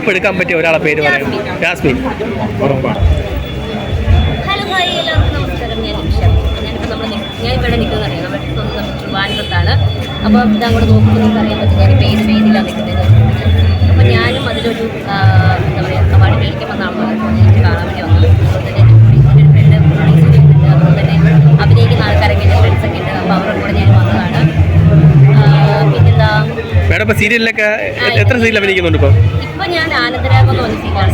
Cup എടുക്കാൻ പറ്റിയ ഒരാളെ പേര് പറയുന്നു ജാസ്മിൻ. ഹലോ ഹായ് ഞാൻ ഞാനിപ്പോൾ ഇവിടെ അപ്പോൾ ഇതങ്ങോട്ട് നോക്കുമ്പോൾ നിങ്ങൾക്ക് അറിയാൻ പറ്റും പേരിലാണ് നിൽക്കുന്നത്. അപ്പോൾ ഞാനും അതിലൊരു മേഡം ഇപ്പോൾ സീരിയലിലൊക്കെ എത്ര സീരിയൽ അഭിനയിക്കുന്നുണ്ട് ഇപ്പൊ?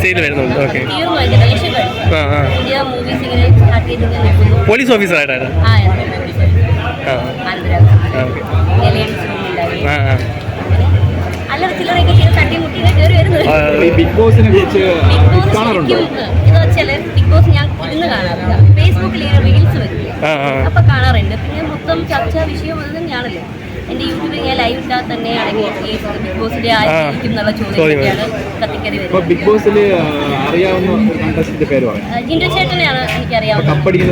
സീരിയൽ വരുന്നുണ്ട് ഓക്കെ. ആ ആ. പോലീസ് ഓഫീസറായിട്ടാണ്? ആ ആ ആ. ഈ ബിഗ് ബോസിനെ കുറിച്ച് കാണാറുണ്ടോ? ബിഗ് ബോസ് ഞാൻ ഇരുന്ന് ഫേസ്ബുക്കിൽ റീൽസ് വരും. അപ്പൊ കാണാറുണ്ട്. പിന്നെ മൊത്തം ചർച്ചാ വിഷയം ഞാനല്ലേ. എന്റെ യൂട്യൂബിൽ ഞാൻ ലൈവ് ഇട്ടാൽ തന്നെ ആണെങ്കിൽ ഈ ബിഗ് ബോസിന്റെ ആയിരിക്കും എന്നുള്ള ചോദ്യമൊക്കെയാണ് കത്തിക്കറി ഇപ്പൊ വരുന്നത്. ബിഗ് ബോസിൽ അറിയാവുന്ന പേര് ജിൻഡോ ചേട്ടനെയാണ് എനിക്കറിയാവുന്നത്. കപ്പടിക്കാൻ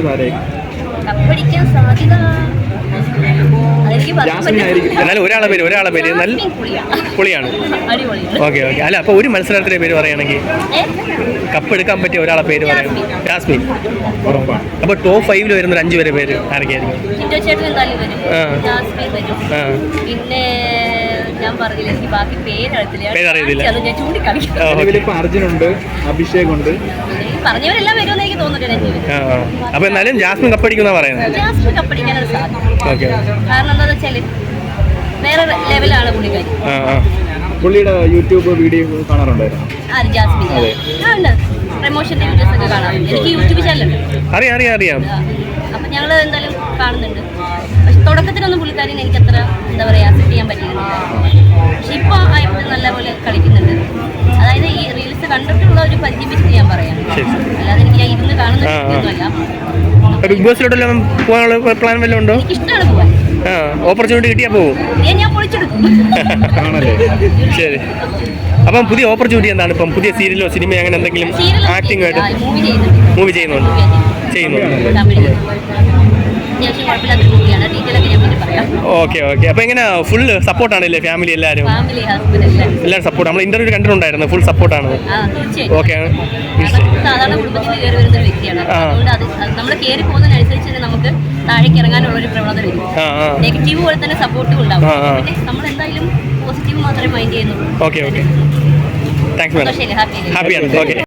സാധ്യത അതെനിക്ക് പറയാൻ ജാസ്മിൻ ആയിരിക്കും. പറ്റത്തില്ല. എന്നാലും ഒരാളെ പേര് ഒരാളെ പേര്. നല്ല പുളിയാണ്. Okay okay. അല്ല അപ്പോൾ ഒരു മത്സരാർത്ഥിയുടെ പേര് പറയുകയാണെങ്കിൽ കപ്പ് എടുക്കാൻ പറ്റിയ ഒരാളെ പേര് പറയാം. ജാസ്മിൻ. ഉറപ്പാണ്. അപ്പോൾ ടോപ്പ് ഫൈവിൽ വരുന്ന ഒരു അഞ്ച് പേരെ പേര് ആരൊക്കെയായിരിക്കും? ആ. വരും. പിന്നെ ഞാൻ പറഞ്ഞില്ല എനിക്ക് ബാക്കി പേരറിയത്തില്ല. പേരറിയത്തില്ല. അർജുനുണ്ട് അഭിഷേക് ഉണ്ട് പറഞ്ഞവരെല്ലാം വരുമെന്ന് എനിക്ക് അപ്പോൾ എന്നാലും ജാസ്മിൻ കപ്പടിക്കുന്ന പറയുന്നത്. Jasmine okay. കാരണം എന്താ വേറെ ലെവലാണ് പുള്ളിക്കാരി ആ ആ. പുള്ളിയുടെ യൂട്യൂബ് വീഡിയോ കാണാറുണ്ടായിരുന്നു ആര് ജാസ്മിൻ. അതെ. ആ ഉണ്ട്. പ്രമോഷന്റെ വീഡിയോസ് ഒക്കെ എനിക്ക് യൂട്യൂബ് ചാനലുണ്ട്. അറിയാം അറിയാം അറിയാം. അപ്പം ഞങ്ങൾ എന്തായാലും കാണുന്നുണ്ട്. പക്ഷെ തുടക്കത്തിലൊന്നും പുള്ളിക്കാരിനെ എനിക്ക് അത്ര എന്താ പറയാ അക്സെപ്റ്റ് ചെയ്യാൻ പറ്റിയിരുന്നില്ല പക്ഷെ ഇപ്പൊ ആയപ്പോൾ നല്ലപോലെ കളിക്കുന്നുണ്ട്. അതായത് ഈ റീൽസ് കണ്ടിട്ടുള്ള ഒരു പരിചയം ബിഗ് ബോസിലോട്ടെല്ലാം പോകാനുള്ള പ്ലാൻ വല്ലതും ഉണ്ടോ? ആ ഓപ്പർച്യൂണിറ്റി കിട്ടിയാൽ പോകും ശരി. അപ്പം പുതിയ ഓപ്പർച്യൂണിറ്റി എന്താണ്? ഇപ്പം പുതിയ സീരിയലോ സിനിമയോ അങ്ങനെ എന്തെങ്കിലും ആക്ടിംഗ് ആയിട്ട് മൂവി ചെയ്യുന്നുണ്ട്. ചെയ്യുന്നുണ്ട്. അത്യാവശ്യം കുഴപ്പമില്ലാത്തൊരു മൂവിയാണ് ഡീറ്റെയിൽ ഒക്കെ ഞാൻ പിന്നെ പറയാം. ഓക്കെ ഓക്കെ അപ്പോൾ എങ്ങനെ? ഫുൾ സപ്പോർട്ടാണല്ലേ ഫാമിലി എല്ലാവരും ഫാമിലി ഹസ്ബൻഡ് എല്ലാം എല്ലാവരും സപ്പോർട്ട് നമ്മൾ ഇന്റർവ്യൂ കണ്ടിട്ടുണ്ടായിരുന്നു. ഫുൾ സപ്പോർട്ടാണ് ആ തീർച്ചയായും. ഓക്കെ കാരണം സാധാരണ കുടുംബത്തിൽ കയറി വരുന്ന ഒരു വ്യക്തിയാണ്. ആ. അതുകൊണ്ട് അത് നമ്മൾ കയറി പോകുന്നതിനനുസരിച്ച് തന്നെ നമുക്ക് താഴേക്ക് ഇറങ്ങാനുള്ള ഒരു പ്രവണത വരും. ആ ആ. നെഗറ്റീവ് പോലെ തന്നെ സപ്പോർട്ടും ഉണ്ടാവും. ആ, ആ. പിന്നെ നമ്മൾ എന്തായാലും പോസിറ്റീവ് മാത്രമേ മൈൻഡ് ചെയ്യുന്നുള്ളൂ. ഓക്കെ ഓക്കെ താങ്ക്സ് മാഡം സന്തോഷമില്ല. ഹാപ്പി ഹാപ്പിയാണ് ഓക്കെ